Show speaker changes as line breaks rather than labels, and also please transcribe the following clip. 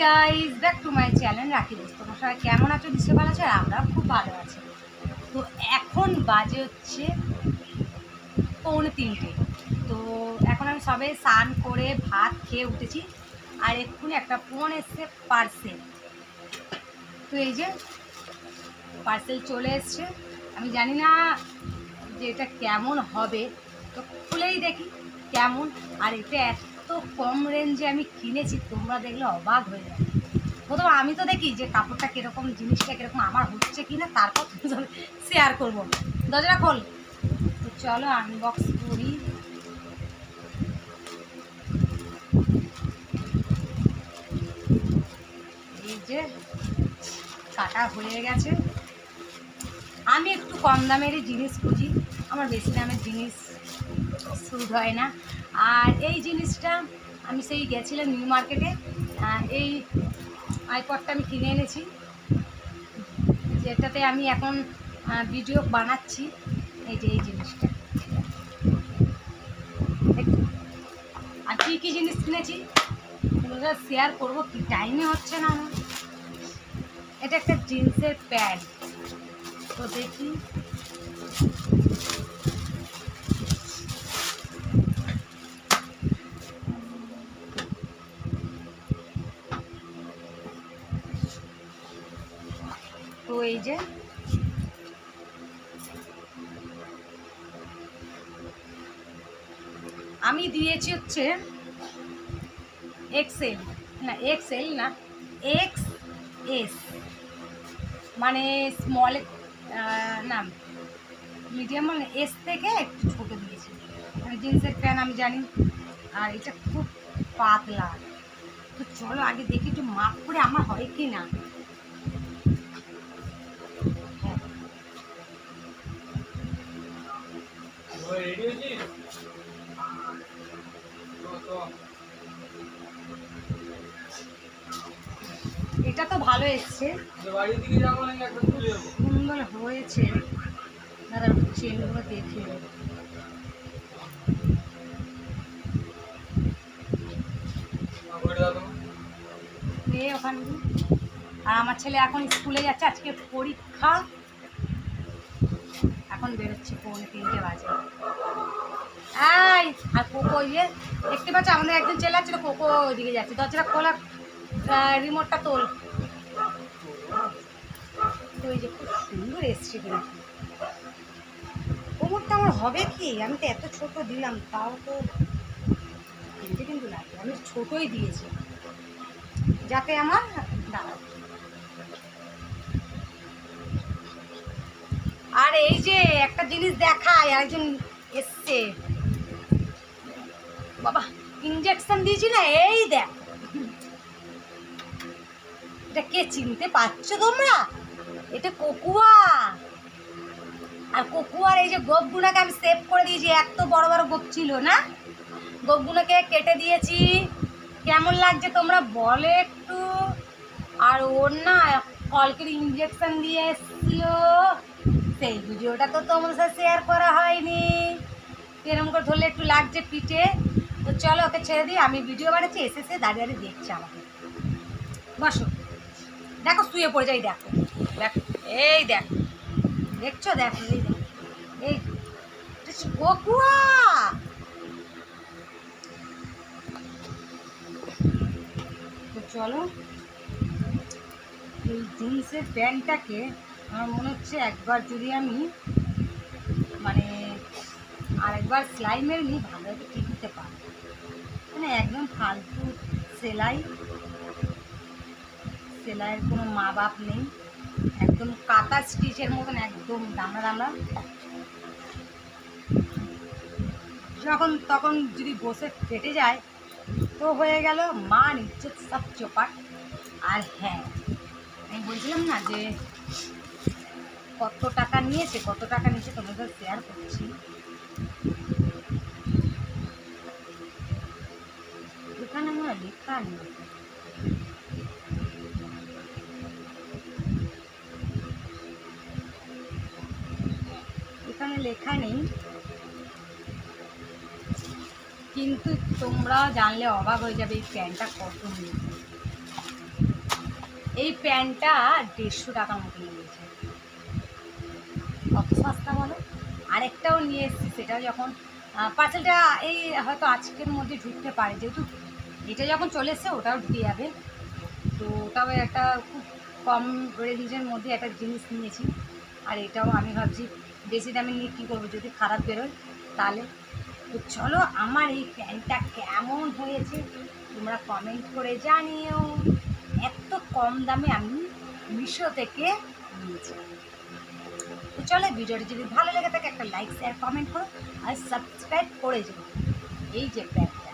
Guys back to my channel Rakhi দোস্ত। তোমরা সবাই কেমন আছো? নিশ্চয়ই ভালো আছো আর আমরাও খুব ভালো আছি। তো এখন বাজে হচ্ছে পৌনে তিনটে। তো এখন আমি সবে স্নান করে ভাত খেয়ে উঠেছি আর এক্ষুনি একটা ফোন এসছে পার্সেল। তো এই যে পার্সেল চলে এসছে। আমি জানি না যে এটা কেমন হবে। তো খুলেই দেখি কেমন। আর এত কম রেঞ্জে আমি কিনেছি, তোমরা দেখলে অবাক হয়ে যাবে। প্রথম আমি তো দেখি যে কাপড়টা কীরকম, জিনিসটা কীরকম, আমার হচ্ছে কি না তারপর শেয়ার করব। দরজাটা খোল। তো চলো আনবক্স করি। এই যে, কাটা হয়ে গেছে। আমি একটু কম দামেরই জিনিস খুঁজি, আমার বেশি দামের জিনিস স্যুট হয় না। আর এই জিনিসটা আমি সেই গেছিলাম নিউ মার্কেটে। এই আইপডটা আমি কিনে এনেছি। যেটাতে আমি এখন ভিডিও বানাচ্ছি। এই যে এই জিনিসটা। আর কী কী জিনিস কিনেছি? শেয়ার করব, কি টাইমে হচ্ছে না আমার। এটা একটা জিন্সের প্যান্ট তো দেখি তো এই যে। আমি দিয়েছি হচ্ছে এক্সেল না এক্সেল না এক্স এস মানে স্মল না মিডিয়াম মানে এস থেকে একটু ছোটো দিয়েছি। মানে জিন্সের প্যান্ট আমি জানি, আর এটা খুব পাতলা। তো চলো আগে দেখি একটু মাপ করে আমার হয় কি না এটা তো ভালো এসছে। সুন্দর হয়েছে। দাদা চেনগুলো দেখে ওখানে। আর আমার ছেলে এখন স্কুলে যাচ্ছে, আজকে পরীক্ষা। এখন বেরোচ্ছে পৌনে তিনটে বাজে। এই, আর কোকো ইয়ে দেখতে পাচ্ছ আমাদের একজন ছেলে আছে কোকো ওইদিকে যাচ্ছে। দরজাটা খোলা রিমোটটা তোল। তো এই যে খুব সুন্দর এসছে কিন্তু। কোমরটা আমার হবে কি? আমি তো এত ছোট দিলাম, তাও তো কিনতে কিন্তু লাগে। আমি ছোটই দিয়েছি। যাতে আমার দাঁড়াও। আর এই যে একটা জিনিস দেখায় একজন এসছে। বাবা ইঞ্জেকশন দিয়েছি না এই দেখ। এটা কে চিনতে পারছ তোমরা? এটা কোকুয়া। আর কোকুয়ার এই যে গোপগুলোকে আমি সেভ করে দিয়েছি, এত বড় বড় গোপ ছিল না? গোপগুলোকে কেটে দিয়েছি। কেমন লাগছে তোমরা বলে একটু। আর ওর না কলকের ইঞ্জেকশন দিয়ে এসছিল। সেই ভিডিওটা তো তোমার সাথে শেয়ার করা হয়নি। এরকম করে ধরলে একটু লাগছে পিঠে। তো চলো ওকে ছেড়ে দিই, আমি ভিডিও বানাচ্ছি, এসে এসে দাঁড়িয়ে দাঁড়িয়ে দেখছে আমাকে। বসো। দেখো, শুয়ে পড়ে যাই, দেখো। দেখো, এই দেখো। দেখছ, দেখো, এই দেখো। এই তো চলো, এই জিন্সের প্যান্টটাকে আমার মনে হচ্ছে একবার যদি আমি মানে আরেকবার সেলাই মেরে নিই ভালোভাবে টিকতে পারি মানে একদম ফালতু সেলাই, সেলাইয়ের কোনো মা বাপ নেই, একদম কাটা স্টিচের মতন একদম দামড়া দামড়া যখন তখন যদি বসে ফেটে যায়, তো হয়ে গেল মা নিচ্ছে সব চোপাট। আর হ্যাঁ আমি বলছিলাম না যে কত টাকা নিয়েছে, কত টাকা নিয়েছে তোমাদের শেয়ার করছি। এখানে আমার লেখা নেই। এখানে লেখা নেই। কিন্তু তোমরা জানলে অবাক হয়ে যাবে এই প্যান্টটা কত নিয়েছে। এই প্যান্টটা দেড়শো টাকার মতো নিয়েছে। কত সস্তা বলো? আরেকটাও নিয়ে এসেছি, সেটাও যখন পার্সেলটা এই হয়তো আজকের মধ্যে ঢুকতে পারে যেহেতু, এটা যখন চলে এসছে ওটাও ঢুকে যাবে। তো ওটাও একটা খুব কম রেঞ্জের মধ্যে একটা জিনিস নিয়েছি। আর এটাও আমি ভাবছি বেশি দামে নিয়ে কী করব, যদি খারাপ বেরোয় তাহলে। তো চলো, আমার এই প্যান্টটা কেমন হয়েছে তোমরা কমেন্ট করে জানিও। এত কম দামে আমি মিশো থেকে নিয়েছি। তো চলো ভিডিওটি যদি ভালো লেগে থাকে, একটা লাইক শেয়ার কমেন্ট করো আর সাবস্ক্রাইব করে যাব এই যে ব্যাগটা।